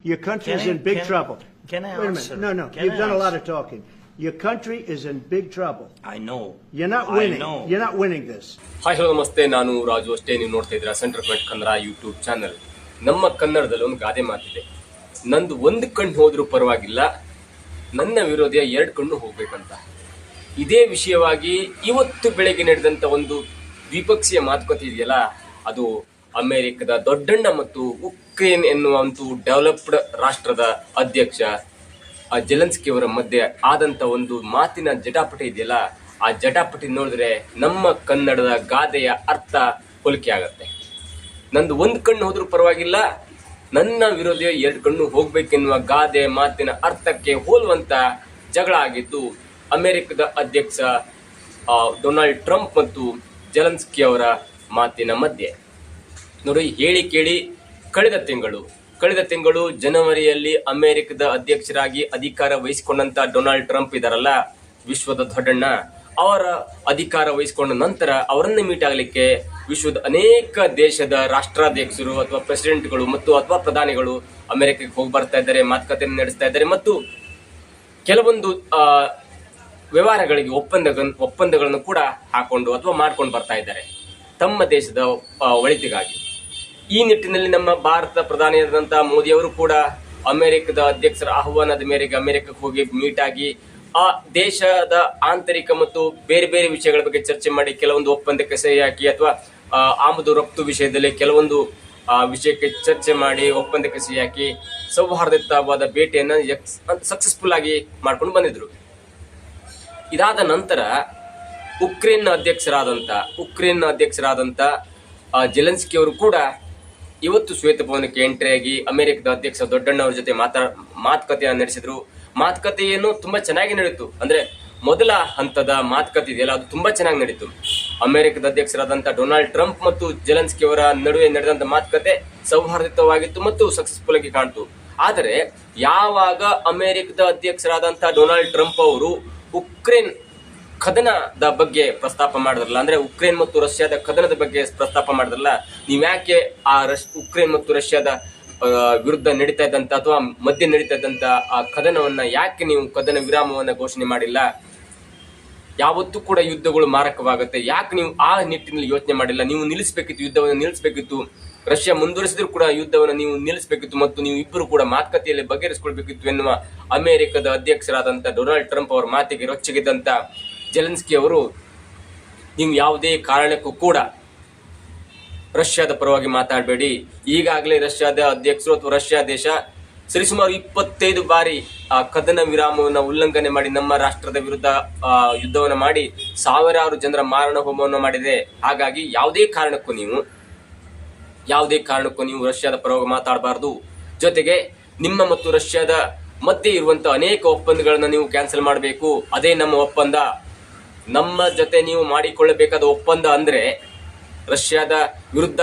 Your country Can I- in big can- trouble. can I Wait a answer? minute. No, no. Can You've I done a lot of talking. Your country is in big trouble. I know. You're not I winning. know. You're not winning this. Hi hello ನಮಸ್ತೆ ನಾನು ರಾಜು ಅಷ್ಟೇ ನೀವು ನೋಡ್ತಾ ಇದ್ದೀರಾ centre point Kannada YouTube channel ನಮ್ಮ ಕನ್ನಡದಲ್ಲಿ ಒಂದು ಗಾದೆ ಮಾತಿದೆ ನಂದು ಒಂದು ಕಣ್ಣು ಹೋದರೂ ಪರವಾಗಿಲ್ಲ ನನ್ನ ವಿರೋಧಿಯ ಎರಡು ಕಣ್ಣು ಹೋಗ್ಬೇಕಂತ ಇದೇ ವಿಷಯವಾಗಿ ಇವತ್ತು ಬೆಳಗ್ಗೆ ನಡೆದಂಥ ಒಂದು ದ್ವಿಪಕ್ಷೀಯ ಮಾತುಕತೆ ಇದೆಯಲ್ಲ ಅದು ಅಮೆರಿಕದ ದೊಡ್ಡಣ್ಣ ಮತ್ತು ಉಕ್ರೇನ್ ಎನ್ನುವ ಒಂದು ಡೆವಲಪ್ಡ್ ರಾಷ್ಟ್ರದ ಅಧ್ಯಕ್ಷ. ಆ ಜೆಲೆನ್ಸ್ಕಿ ಅವರ ಮಧ್ಯೆ ಆದಂತ ಒಂದು ಮಾತಿನ ಜಟಾಪಟಿ ಇದೆಯಲ್ಲ, ಆ ಜಟಾಪಟಿ ನೋಡಿದ್ರೆ ನಮ್ಮ ಕನ್ನಡದ ಗಾದೆಯ ಅರ್ಥ ಹೋಲಿಕೆ ಆಗತ್ತೆ. ನಂದು ಒಂದು ಕಣ್ಣು ಹೋದ್ರೂ ಪರವಾಗಿಲ್ಲ, ನನ್ನ ವಿರೋಧಿಯ ಎರಡು ಕಣ್ಣು ಹೋಗ್ಬೇಕೆನ್ನುವ ಗಾದೆ ಮಾತಿನ ಅರ್ಥಕ್ಕೆ ಹೋಲುವಂತ ಜಗಳ ಆಗಿದ್ದು, ಅಮೆರಿಕದ ಅಧ್ಯಕ್ಷ ಡೊನಾಲ್ಡ್ ಟ್ರಂಪ್ ಮತ್ತು ಜೆಲೆನ್ಸ್ಕಿ ಅವರ ಮಾತಿನ ಮಧ್ಯೆ. ನೋಡಿ, ಹೇಳಿ ಕೇಳಿ, ಕಳೆದ ತಿಂಗಳು ಕಳೆದ ತಿಂಗಳು ಜನವರಿಯಲ್ಲಿ ಅಮೆರಿಕದ ಅಧ್ಯಕ್ಷರಾಗಿ ಅಧಿಕಾರ ವಹಿಸಿಕೊಂಡಂತ ಡೊನಾಲ್ಡ್ ಟ್ರಂಪ್ ಇದಾರಲ್ಲ, ವಿಶ್ವದ ದೊಡ್ಡಣ್ಣ, ಅವರ ಅಧಿಕಾರ ವಹಿಸಿಕೊಂಡ ನಂತರ ಅವರನ್ನು ಮೀಟ್ ಆಗಲಿಕ್ಕೆ ವಿಶ್ವದ ಅನೇಕ ದೇಶದ ರಾಷ್ಟ್ರಾಧ್ಯಕ್ಷರು ಅಥವಾ ಪ್ರೆಸಿಡೆಂಟ್ಗಳು ಮತ್ತು ಅಥವಾ ಪ್ರಧಾನಿಗಳು ಅಮೆರಿಕಕ್ಕೆ ಹೋಗಿ ಬರ್ತಾ ಇದ್ದಾರೆ ಮಾತುಕತೆಯನ್ನು ನಡೆಸ್ತಾ ಇದ್ದಾರೆ ಮತ್ತು ಕೆಲವೊಂದು ವ್ಯವಹಾರಗಳಿಗೆ ಒಪ್ಪಂದ ಒಪ್ಪಂದಗಳನ್ನು ಕೂಡ ಹಾಕೊಂಡು ಅಥವಾ ಮಾಡ್ಕೊಂಡು ಬರ್ತಾ ಇದ್ದಾರೆ ತಮ್ಮ ದೇಶದ ಒಳಿತಿಗಾಗಿ. ಈ ನಿಟ್ಟಿನಲ್ಲಿ ನಮ್ಮ ಭಾರತ ಪ್ರಧಾನಿಯಾದಂತಹ ಮೋದಿಯವರು ಕೂಡ ಅಮೆರಿಕದ ಅಧ್ಯಕ್ಷರ ಆಹ್ವಾನದ ಮೇರೆಗೆ ಅಮೆರಿಕಕ್ಕೆ ಹೋಗಿ ಮೀಟ್ ಆಗಿ ಆ ದೇಶದ ಆಂತರಿಕ ಮತ್ತು ಬೇರೆ ಬೇರೆ ವಿಷಯಗಳ ಬಗ್ಗೆ ಚರ್ಚೆ ಮಾಡಿ ಕೆಲವೊಂದು ಒಪ್ಪಂದಕ್ಕೆ ಸಹಿ ಹಾಕಿ ಅಥವಾ ಆಮದು ರಫ್ತು ವಿಷಯದಲ್ಲಿ ಕೆಲವೊಂದು ವಿಷಯಕ್ಕೆ ಚರ್ಚೆ ಮಾಡಿ ಒಪ್ಪಂದಕ್ಕೆ ಸಹಿ ಹಾಕಿ ಸೌಹಾರ್ದಯುತವಾದ ಭೇಟಿಯನ್ನು ಸಕ್ಸಸ್ಫುಲ್ ಆಗಿ ಮಾಡ್ಕೊಂಡು ಬಂದಿದ್ರು. ಇದಾದ ನಂತರ ಉಕ್ರೇನ್ ಅಧ್ಯಕ್ಷರಾದಂತ ಉಕ್ರೇನ್ ಅಧ್ಯಕ್ಷರಾದಂತ ಆ, ಜೆಲೆನ್ಸ್ಕಿ ಅವರು ಕೂಡ ಇವತ್ತು ಶ್ವೇತಭವನಕ್ಕೆ ಎಂಟ್ರಿ ಆಗಿ ಅಮೆರಿಕದ ಅಧ್ಯಕ್ಷ ದೊಡ್ಡಣ್ಣ ಅವರ ಜೊತೆ ಮಾತಾ ಮಾತುಕತೆಯನ್ನು ನಡೆಸಿದ್ರು. ಮಾತುಕತೆಯನ್ನು ತುಂಬಾ ಚೆನ್ನಾಗಿ ನಡೀತು ಅಂದ್ರೆ ಮೊದಲ ಹಂತದ ಮಾತುಕತೆ ಇದೆಯಲ್ಲ, ಅದು ತುಂಬಾ ಚೆನ್ನಾಗಿ ನಡೀತು. ಅಮೆರಿಕದ ಅಧ್ಯಕ್ಷರಾದಂತ ಡೊನಾಲ್ಡ್ ಟ್ರಂಪ್ ಮತ್ತು ಜೆಲೆನ್ಸ್ಕಿ ಅವರ ನಡುವೆ ನಡೆದಂತ ಮಾತುಕತೆ ಸೌಹಾರ್ದಿತವಾಗಿತ್ತು ಮತ್ತು ಸಕ್ಸಸ್ಫುಲ್ ಆಗಿ ಕಾಣ್ತು. ಆದರೆ ಯಾವಾಗ ಅಮೆರಿಕದ ಅಧ್ಯಕ್ಷರಾದಂತ ಡೊನಾಲ್ಡ್ ಟ್ರಂಪ್ ಅವರು ಉಕ್ರೇನ್ ಕದನದ ಬಗ್ಗೆ ಪ್ರಸ್ತಾಪ ಮಾಡಿದ್ರಲ್ಲ, ಅಂದ್ರೆ ಉಕ್ರೇನ್ ಮತ್ತು ರಷ್ಯಾದ ಕದನದ ಬಗ್ಗೆ ಪ್ರಸ್ತಾಪ ಮಾಡಿದ್ರಲ್ಲ ನೀವ್ ಯಾಕೆ ಆ ರಶ್, ಉಕ್ರೇನ್ ಮತ್ತು ರಷ್ಯಾದ ವಿರುದ್ಧ ನಡೀತಾ ಇದ್ದಂತ ಅಥವಾ ಮಧ್ಯೆ ನಡೀತಾ ಇದ್ದಂತ ಆ ಕದನವನ್ನ ಯಾಕೆ ನೀವು ಕದನ ವಿರಾಮವನ್ನ ಘೋಷಣೆ ಮಾಡಿಲ್ಲ? ಯಾವತ್ತೂ ಕೂಡ ಯುದ್ಧಗಳು ಮಾರಕವಾಗುತ್ತೆ. ಯಾಕೆ ನೀವು ಆ ನಿಟ್ಟಿನಲ್ಲಿ ಯೋಚನೆ ಮಾಡಿಲ್ಲ? ನೀವು ನಿಲ್ಲಿಸಬೇಕಿತ್ತು, ಯುದ್ಧವನ್ನು ನಿಲ್ಲಿಸಬೇಕಿತ್ತು. ರಷ್ಯಾ ಮುಂದುವರಿಸಿದ್ರು ಕೂಡ ಯುದ್ಧವನ್ನು ನೀವು ನಿಲ್ಲಿಸಬೇಕಿತ್ತು ಮತ್ತು ನೀವು ಇಬ್ಬರು ಕೂಡ ಮಾತುಕತೆಯಲ್ಲಿ ಬಗೆಹರಿಸಿಕೊಳ್ಬೇಕಿತ್ತು ಎನ್ನುವ ಅಮೆರಿಕದ ಅಧ್ಯಕ್ಷರಾದಂಥ ಡೊನಾಲ್ಡ್ ಟ್ರಂಪ್ ಅವರ ಮಾತಿಗೆ ರೊಚ್ಚಿಗೆದ್ದಂತ ಜೆಲೆನ್ಸ್ಕಿ ಅವರು ನೀವು ಯಾವುದೇ ಕಾರಣಕ್ಕೂ ಕೂಡ ರಷ್ಯಾದ ಪರವಾಗಿ ಮಾತಾಡಬೇಡಿ. ಈಗಾಗಲೇ ರಷ್ಯಾದ ಅಧ್ಯಕ್ಷರು ಅಥವಾ ರಷ್ಯಾ ದೇಶ ಸರಿಸುಮಾರು ಇಪ್ಪತ್ತೈದು ಬಾರಿ ಆ ಕದನ ವಿರಾಮವನ್ನು ಉಲ್ಲಂಘನೆ ಮಾಡಿ ನಮ್ಮ ರಾಷ್ಟ್ರದ ವಿರುದ್ಧ ಯುದ್ಧವನ್ನು ಮಾಡಿ ಸಾವಿರಾರು ಜನರ ಮಾರಣ ಹೋಮವನ್ನು ಮಾಡಿದೆ. ಹಾಗಾಗಿ ಯಾವುದೇ ಕಾರಣಕ್ಕೂ ನೀವು, ಯಾವುದೇ ಕಾರಣಕ್ಕೂ ನೀವು ರಷ್ಯಾದ ಪರವಾಗಿ ಮಾತಾಡಬಾರ್ದು. ಜೊತೆಗೆ ನಿಮ್ಮ ಮತ್ತು ರಷ್ಯಾದ ಮಧ್ಯೆ ಇರುವಂತಹ ಅನೇಕ ಒಪ್ಪಂದಗಳನ್ನು ನೀವು ಕ್ಯಾನ್ಸಲ್ ಮಾಡಬೇಕು. ಅದೇ ನಮ್ಮ ಒಪ್ಪಂದ. ನಮ್ಮ ಜೊತೆ ನೀವು ಮಾಡಿಕೊಳ್ಳಬೇಕಾದ ಒಪ್ಪಂದ ಅಂದ್ರೆ ರಷ್ಯಾದ ವಿರುದ್ಧ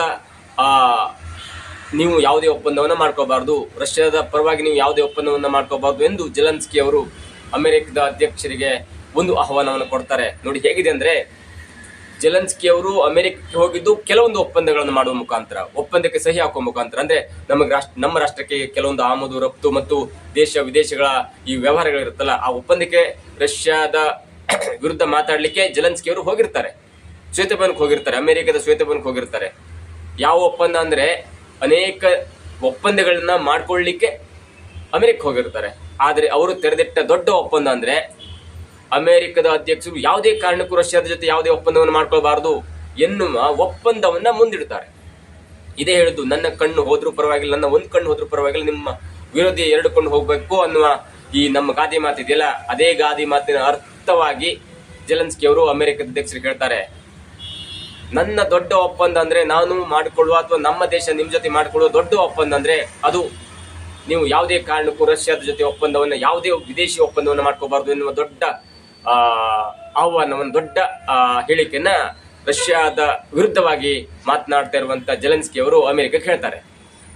ನೀವು ಯಾವುದೇ ಒಪ್ಪಂದವನ್ನ ಮಾಡ್ಕೋಬಾರ್ದು. ರಷ್ಯಾದ ಪರವಾಗಿ ನೀವು ಯಾವುದೇ ಒಪ್ಪಂದವನ್ನ ಮಾಡ್ಕೋಬಾರ್ದು ಎಂದು ಜಲನ್ಸ್ಕಿ ಅವರು ಅಮೆರಿಕದ ಅಧ್ಯಕ್ಷರಿಗೆ ಒಂದು ಆಹ್ವಾನವನ್ನು ಕೊಡ್ತಾರೆ. ನೋಡಿ ಹೇಗಿದೆ ಅಂದ್ರೆ ಜಲನ್ಸ್ಕಿ ಅವರು ಅಮೆರಿಕಕ್ಕೆ ಹೋಗಿದ್ದು ಕೆಲವೊಂದು ಒಪ್ಪಂದಗಳನ್ನು ಮಾಡುವ ಮುಖಾಂತರ, ಒಪ್ಪಂದಕ್ಕೆ ಸಹಿ ಹಾಕುವ ಮುಖಾಂತರ. ಅಂದ್ರೆ ನಮಗೆ ರಾಷ್ಟ್ರ, ನಮ್ಮ ರಾಷ್ಟ್ರಕ್ಕೆ ಕೆಲವೊಂದು ಆಮದು, ರಫ್ತು ಮತ್ತು ದೇಶ ವಿದೇಶಗಳ ಈ ವ್ಯವಹಾರಗಳಿರುತ್ತಲ್ಲ, ಆ ಒಪ್ಪಂದಕ್ಕೆ ರಷ್ಯಾದ ವಿರುದ್ಧ ಮಾತಾಡಲಿಕ್ಕೆ ಜಲನ್ಸ್ಕಿ ಅವರು ಹೋಗಿರ್ತಾರೆ. ಶ್ವೇತಭವನಕ್ಕೆ ಹೋಗಿರ್ತಾರೆ, ಅಮೆರಿಕದ ಶ್ವೇತಭವನಕ್ಕೆ ಹೋಗಿರ್ತಾರೆ. ಯಾವ ಒಪ್ಪಂದ ಅಂದ್ರೆ ಅನೇಕ ಒಪ್ಪಂದಗಳನ್ನ ಮಾಡ್ಕೊಳ್ಳಿಕ್ಕೆ ಅಮೆರಿಕ ಹೋಗಿರ್ತಾರೆ. ಆದರೆ ಅವರು ತೆರೆದಿಟ್ಟ ದೊಡ್ಡ ಒಪ್ಪಂದ ಅಂದ್ರೆ ಅಮೆರಿಕದ ಅಧ್ಯಕ್ಷರು ಯಾವುದೇ ಕಾರಣಕ್ಕೂ ರಷ್ಯಾದ ಜೊತೆ ಯಾವುದೇ ಒಪ್ಪಂದವನ್ನು ಮಾಡ್ಕೊಳ್ಬಾರ್ದು ಎನ್ನುವ ಒಪ್ಪಂದವನ್ನು ಮುಂದಿಡ್ತಾರೆ. ಇದೇ ಹೇಳುದು ನನ್ನ ಕಣ್ಣು ಹೋದ್ರೂ ಪರವಾಗಿಲ್ಲ, ನನ್ನ ಒಂದು ಕಣ್ಣು ಹೋದ್ರೂ ಪರವಾಗಿಲ್ಲ, ನಿಮ್ಮ ವಿರೋಧಿ ಎರಡು ಕಣ್ಣು ಹೋಗಬೇಕು ಅನ್ನುವ ಈ ನಮ್ಮ ಗಾದಿ ಮಾತಿದೆಯಲ್ಲ, ಅದೇ ಗಾದಿ ಮಾತಿನ ಅರ್ಥವಾಗಿ ಜೆಲೆನ್ಸ್ಕಿ ಅವರು ಅಮೆರಿಕದ ಅಧ್ಯಕ್ಷರು ಹೇಳ್ತಾರೆ, ನನ್ನ ದೊಡ್ಡ ಒಪ್ಪಂದ ಅಂದ್ರೆ ನಾನು ಮಾಡಿಕೊಳ್ಳುವ ಅಥವಾ ನಮ್ಮ ದೇಶ ನಿಮ್ ಜೊತೆ ಮಾಡಿಕೊಳ್ಳುವ ದೊಡ್ಡ ಒಪ್ಪಂದ ಅಂದ್ರೆ ಅದು ನೀವು ಯಾವುದೇ ಕಾರಣಕ್ಕೂ ರಷ್ಯಾದ ಜೊತೆ ಒಪ್ಪಂದವನ್ನ, ಯಾವುದೇ ವಿದೇಶಿ ಒಪ್ಪಂದವನ್ನ ಮಾಡ್ಕೋಬಾರ್ದು ಎನ್ನುವ ದೊಡ್ಡ ಆಹ್ವಾನವನ್ನು, ದೊಡ್ಡ ಹೇಳಿಕೆಯನ್ನ ರಷ್ಯಾದ ವಿರುದ್ಧವಾಗಿ ಮಾತನಾಡ್ತಾ ಇರುವಂತ ಜೆಲೆನ್ಸ್ಕಿ ಅವರು ಅಮೆರಿಕಕ್ಕೆ ಹೇಳ್ತಾರೆ.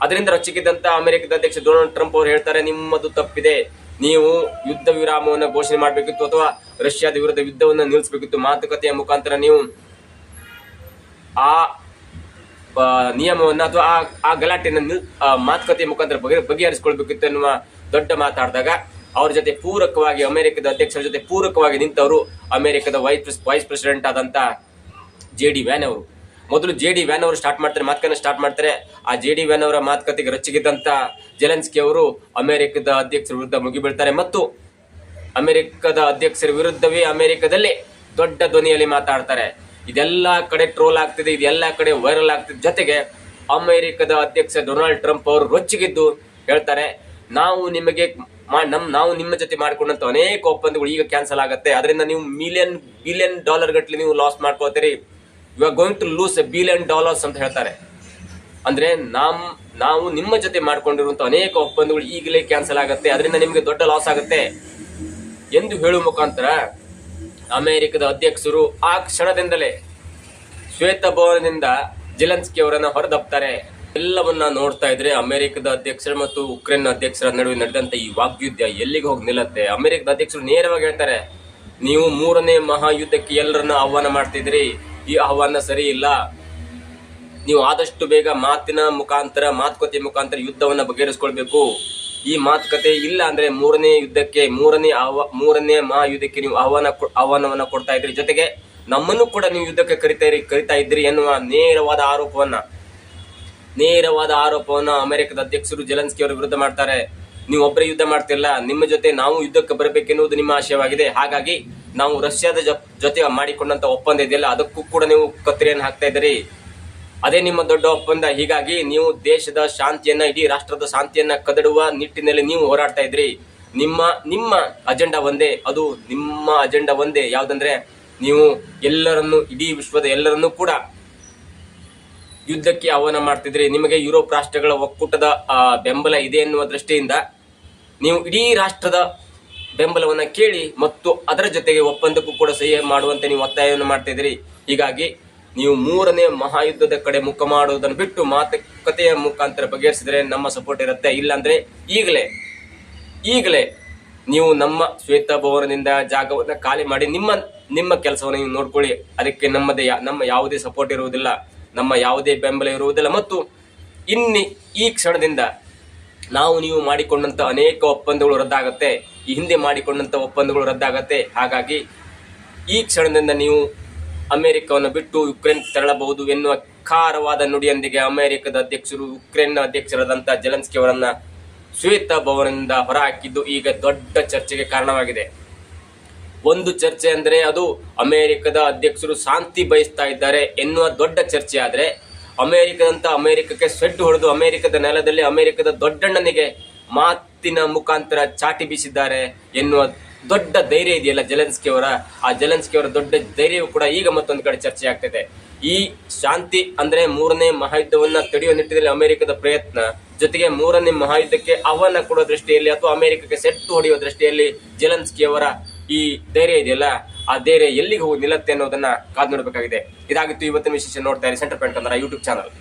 ಅದರಿಂದ ರಚಿಕಿದ್ದಂತ ಅಮೆರಿಕದ ಅಧ್ಯಕ್ಷ ಡೊನಾಲ್ಡ್ ಟ್ರಂಪ್ ಅವರು ಹೇಳ್ತಾರೆ, ನಿಮ್ಮದು ತಪ್ಪಿದೆ. ನೀವು ಯುದ್ಧ ವಿರಾಮವನ್ನು ಘೋಷಣೆ ಮಾಡಬೇಕಿತ್ತು ಅಥವಾ ರಷ್ಯಾದ ವಿರುದ್ಧ ಯುದ್ಧವನ್ನು ನಿಲ್ಲಿಸಬೇಕಿತ್ತು, ಮಾತುಕತೆಯ ಮುಖಾಂತರ ನೀವು ಆ ನಿಯಮವನ್ನು ಅಥವಾ ಆ ಆ ಮಾತುಕತೆಯ ಮುಖಾಂತರ ಬಗೆ, ಬಗೆಹರಿಸಿಕೊಳ್ಬೇಕಿತ್ತು ಎನ್ನುವ ದೊಡ್ಡ ಮಾತಾಡಿದಾಗ ಅವ್ರ ಜೊತೆ ಪೂರಕವಾಗಿ ಅಮೆರಿಕದ ಅಧ್ಯಕ್ಷರ ಜೊತೆ ಪೂರಕವಾಗಿ ನಿಂತವರು ಅಮೆರಿಕದ ವೈಸ್ ವೈಸ್ ಪ್ರೆಸಿಡೆಂಟ್ ಆದಂತ ಜೆ ಡಿ ವ್ಯಾನ್ ಅವರು. ಮೊದಲು ಜೆ ಡಿ ವ್ಯಾನ್ ಅವರು ಸ್ಟಾರ್ಟ್ ಮಾಡ್ತಾರೆ ಮಾತುಕತೆ ಸ್ಟಾರ್ಟ್ ಮಾಡ್ತಾರೆ. ಆ ಜೆ ಡಿ ವ್ಯಾನ್ ಅವರ ಮಾತುಕತೆಗೆ ರೊಚ್ಚಿಗಿದ್ದಂಥ ಜೆಲೆನ್ಸ್ಕಿ ಅವರು ಅಮೆರಿಕದ ಅಧ್ಯಕ್ಷರ ವಿರುದ್ಧ ಮುಗಿಬೀಳ್ತಾರೆ ಮತ್ತು ಅಮೆರಿಕದ ಅಧ್ಯಕ್ಷರ ವಿರುದ್ಧವೇ ಅಮೆರಿಕದಲ್ಲಿ ದೊಡ್ಡ ಧ್ವನಿಯಲ್ಲಿ ಮಾತಾಡ್ತಾರೆ. ಇದೆಲ್ಲ ಕಡೆ ಟ್ರೋಲ್ ಆಗ್ತಿದೆ, ಇದೆಲ್ಲ ಕಡೆ ವೈರಲ್ ಆಗ್ತಿದೆ. ಜೊತೆಗೆ ಅಮೆರಿಕದ ಅಧ್ಯಕ್ಷ ಡೊನಾಲ್ಡ್ ಟ್ರಂಪ್ ಅವರು ರೊಚ್ಚಿಗಿದ್ದು ಹೇಳ್ತಾರೆ, ನಾವು ನಿಮಗೆ ನಮ್, ನಾವು ನಿಮ್ಮ ಜೊತೆ ಮಾಡ್ಕೊಂಡಂತ ಅನೇಕ ಒಪ್ಪಂದಗಳು ಈಗ ಕ್ಯಾನ್ಸಲ್ ಆಗುತ್ತೆ. ಅದರಿಂದ ನೀವು ಮಿಲಿಯನ್ ಬಿಲಿಯನ್ ಡಾಲರ್ ಗಟ್ಟಲೆ ನೀವು ಲಾಸ್ ಮಾಡ್ಕೋತೀರಿ. You are going to lose a billion dollars ಅಂತ ಹೇಳ್ತಾರೆ. ಅಂದ್ರೆ ನಮ್ಮ ನಾವು ನಿಮ್ಮ ಜೊತೆ ಮಾಡ್ಕೊಂಡಿರುವಂತ ಅನೇಕ ಒಪ್ಪಂದಗಳು ಈಗಲೇ ಕ್ಯಾನ್ಸಲ್ ಆಗುತ್ತೆ, ಅದರಿಂದ ನಿಮಗೆ ದೊಡ್ಡ ಲಾಸ್ ಆಗುತ್ತೆ ಎಂದು ಹೇಳುವ ಮುಖಾಂತರ ಅಮೆರಿಕದ ಅಧ್ಯಕ್ಷರು ಆ ಕ್ಷಣದಿಂದಲೇ ಶ್ವೇತಭವನದಿಂದ ಜೆಲೆನ್ಸ್ಕಿ ಅವರನ್ನು ಹೊರದಬ್ತಾರೆ ಎಲ್ಲವನ್ನ ನೋಡ್ತಾ ಇದ್ರೆ ಅಮೆರಿಕದ ಅಧ್ಯಕ್ಷರು ಮತ್ತು ಉಕ್ರೇನ್ ಅಧ್ಯಕ್ಷರ ನಡುವೆ ನಡೆದಂತ ಈ ವಾಗ್ಯುದ್ಧ ಎಲ್ಲಿಗೆ ಹೋಗಿ ನಿಲ್ಲತ್ತೆ? ಅಮೆರಿಕದ ಅಧ್ಯಕ್ಷರು ನೇರವಾಗಿ ಹೇಳ್ತಾರೆ, ನೀವು ಮೂರನೇ ಮಹಾಯುದ್ಧಕ್ಕೆ ಎಲ್ಲರನ್ನ ಆಹ್ವಾನ ಮಾಡ್ತಿದ್ರಿ ಈ ಆಹ್ವಾನ ಸರಿ ಇಲ್ಲ. ನೀವು ಆದಷ್ಟು ಬೇಗ ಮಾತಿನ ಮುಖಾಂತರ, ಮಾತುಕತೆ ಮುಖಾಂತರ ಯುದ್ಧವನ್ನು ಬಗೆಹರಿಸ್ಕೊಳ್ಬೇಕು. ಈ ಮಾತುಕತೆ ಇಲ್ಲ ಅಂದ್ರೆ ಮೂರನೇ ಯುದ್ಧಕ್ಕೆ, ಮೂರನೇ ಆಹ್ವಾ, ಮೂರನೇ ಮಹಾಯುದ್ಧಕ್ಕೆ ನೀವು ಆಹ್ವಾನ ಆಹ್ವಾನವನ್ನ ಕೊಡ್ತಾ ಇದ್ರಿ. ಜೊತೆಗೆ ನಮ್ಮನ್ನು ಕೂಡ ನೀವು ಯುದ್ಧಕ್ಕೆ ಕರಿತಾ ಇರಿ, ಕರಿತಾ ಇದ್ರಿ ಎನ್ನುವ ನೇರವಾದ ಆರೋಪವನ್ನ. ನೇರವಾದ ಆರೋಪವನ್ನ ಅಮೆರಿಕದ ಅಧ್ಯಕ್ಷರು ಜೆಲೆನ್ಸ್ಕಿ ಅವರ ವಿರುದ್ಧ ಮಾಡ್ತಾರೆ. ನೀವು ಒಬ್ಬರೇ ಯುದ್ಧ ಮಾಡ್ತಿಲ್ಲ. ನಿಮ್ಮ ಜೊತೆ ನಾವು ಯುದ್ಧಕ್ಕೆ ಬರಬೇಕೆನ್ನುವುದು ನಿಮ್ಮ ಆಶಯವಾಗಿದೆ. ಹಾಗಾಗಿ ನಾವು ರಷ್ಯಾದ ಜೊತೆ ಮಾಡಿಕೊಂಡಂತ ಒಪ್ಪಂದ ಇದೆಯಲ್ಲ, ಅದಕ್ಕೂ ಕೂಡ ನೀವು ಕತ್ತರಿಯನ್ನು ಹಾಕ್ತಾ ಇದ್ದೀರಿ. ಅದೇ ನಿಮ್ಮ ದೊಡ್ಡ ಒಪ್ಪಂದ. ಹೀಗಾಗಿ ನೀವು ದೇಶದ ಶಾಂತಿಯನ್ನ, ಇಡೀ ರಾಷ್ಟ್ರದ ಶಾಂತಿಯನ್ನ ಕದಡುವ ನಿಟ್ಟಿನಲ್ಲಿ ನೀವು ಹೋರಾಡ್ತಾ ಇದ್ರಿ ನಿಮ್ಮ ನಿಮ್ಮ ಅಜೆಂಡಾ ಒಂದೇ. ಅದು ನಿಮ್ಮ ಅಜೆಂಡಾ ಒಂದೇ. ಯಾವ್ದಂದ್ರೆ, ನೀವು ಎಲ್ಲರನ್ನು, ಇಡೀ ವಿಶ್ವದ ಎಲ್ಲರನ್ನೂ ಕೂಡ ಯುದ್ಧಕ್ಕೆ ಆಹ್ವಾನ ಮಾಡ್ತಿದ್ರಿ ನಿಮಗೆ ಯುರೋಪ್ ರಾಷ್ಟ್ರಗಳ ಒಕ್ಕೂಟದ ಬೆಂಬಲ ಇದೆ ಎನ್ನುವ ದೃಷ್ಟಿಯಿಂದ, ನೀವು ಇಡೀ ರಾಷ್ಟ್ರದ ಬೆಂಬಲವನ್ನ ಕೇಳಿ ಮತ್ತು ಅದರ ಜೊತೆಗೆ ಒಪ್ಪಂದಕ್ಕೂ ಕೂಡ ಸಹಿ ಮಾಡುವಂತೆ ನೀವು ಒತ್ತಾಯವನ್ನು ಮಾಡ್ತಿದ್ರಿ ಹೀಗಾಗಿ ನೀವು ಮೂರನೇ ಮಹಾಯುದ್ಧದ ಕಡೆ ಮುಖ ಮಾಡುವುದನ್ನು ಬಿಟ್ಟು ಮಾತುಕತೆಯ ಮುಖಾಂತರ ಬಗೆಹರಿಸಿದರೆ ನಮ್ಮ ಸಪೋರ್ಟ್ ಇರುತ್ತೆ. ಇಲ್ಲಾಂದ್ರೆ ಈಗಲೇ ಈಗಲೇ ನೀವು ನಮ್ಮ ಶ್ವೇತ ಭವನದಿಂದ ಜಾಗವನ್ನು ಖಾಲಿ ಮಾಡಿ ನಿಮ್ಮ ನಿಮ್ಮ ಕೆಲಸವನ್ನು ನೀವು ನೋಡ್ಕೊಳ್ಳಿ. ಅದಕ್ಕೆ ನಮ್ಮದೇ ನಮ್ಮ ಯಾವುದೇ ಸಪೋರ್ಟ್ ಇರುವುದಿಲ್ಲ. ನಮ್ಮ ಯಾವುದೇ ಬೆಂಬಲ ಇರುವುದಿಲ್ಲ. ಮತ್ತು ಇನ್ನಿ, ಈ ಕ್ಷಣದಿಂದ ನಾವು ನೀವು ಮಾಡಿಕೊಂಡಂತ ಅನೇಕ ಒಪ್ಪಂದಗಳು ರದ್ದಾಗತ್ತೆ. ಈ ಹಿಂದೆ ಮಾಡಿಕೊಂಡಂತ ಒಪ್ಪಂದಗಳು ರದ್ದಾಗತ್ತೆ. ಹಾಗಾಗಿ ಈ ಕ್ಷಣದಿಂದ ನೀವು ಅಮೆರಿಕವನ್ನು ಬಿಟ್ಟು ಯುಕ್ರೇನ್ ತೆರಳಬಹುದು ಎನ್ನುವ ಖಾರವಾದ ನುಡಿಯೊಂದಿಗೆ ಅಮೆರಿಕದ ಅಧ್ಯಕ್ಷರು ಯುಕ್ರೇನ್ ಅಧ್ಯಕ್ಷರಾದಂತಹ ಜೆಲೆನ್ಸ್ಕಿ ಅವರನ್ನ ಶ್ವೇತ ಭವನದಿಂದ ಹೊರಹಾಕಿದ್ದು ಈಗ ದೊಡ್ಡ ಚರ್ಚೆಗೆ ಕಾರಣವಾಗಿದೆ. ಒಂದು ಚರ್ಚೆ ಅಂದರೆ ಅದು ಅಮೆರಿಕದ ಅಧ್ಯಕ್ಷರು ಶಾಂತಿ ಬಯಸ್ತಾ ಇದ್ದಾರೆ ಎನ್ನುವ ದೊಡ್ಡ ಚರ್ಚೆ ಆದರೆ ಅಮೆರಿಕದಂತ ಅಮೆರಿಕಕ್ಕೆ ಸೆಟ್ಟು ಹೊಡೆದು ಅಮೆರಿಕದ ನೆಲದಲ್ಲಿ ಅಮೆರಿಕದ ದೊಡ್ಡಣ್ಣನಿಗೆ ಮಾತಿನ ಮುಖಾಂತರ ಚಾಟಿ ಬೀಸಿದ್ದಾರೆ ಎನ್ನುವ ದೊಡ್ಡ ಧೈರ್ಯ ಇದೆಯಲ್ಲ ಜೆಲೆನ್ಸ್ಕಿ ಅವರ? ಆ ಜೆಲೆನ್ಸ್ಕಿ ಅವರ ದೊಡ್ಡ ಧೈರ್ಯವು ಕೂಡ ಈಗ ಮತ್ತೊಂದು ಕಡೆ ಚರ್ಚೆ ಆಗ್ತಿದೆ. ಈ ಶಾಂತಿ ಅಂದ್ರೆ ಮೂರನೇ ಮಹಾಯುದ್ಧವನ್ನ ತಡೆಯುವ ನಿಟ್ಟಿನಲ್ಲಿ ಅಮೆರಿಕದ ಪ್ರಯತ್ನ, ಜೊತೆಗೆ ಮೂರನೇ ಮಹಾಯುದ್ಧಕ್ಕೆ ಆಹ್ವಾನ ಕೊಡುವ ದೃಷ್ಟಿಯಲ್ಲಿ ಅಥವಾ ಅಮೆರಿಕಕ್ಕೆ ಸೆಟ್ಟು ಹೊಡೆಯುವ ದೃಷ್ಟಿಯಲ್ಲಿ ಜೆಲೆನ್ಸ್ಕಿ ಅವರ ಈ ಧೈರ್ಯ ಇದೆಯಲ್ಲ, ಆ ಧೈರ್ಯ ಎಲ್ಲಿಗೆ ಹೋಗಿ ನಿಲ್ಲತ್ತೆ ಅನ್ನೋದನ್ನ ಕಾದು ನೋಡಬೇಕಾಗಿದೆ. ಇದಾಗಿತ್ತು ಇವತ್ತಿನ ವಿಶೇಷ ನೋಡ್ತಾ ಇರಿ ಸೆಂಟರ್ ಪಾಯಿಂಟ್ ಅಂದ್ರೆ ಯೂಟ್ಯೂಬ್ ಚಾನಲ್.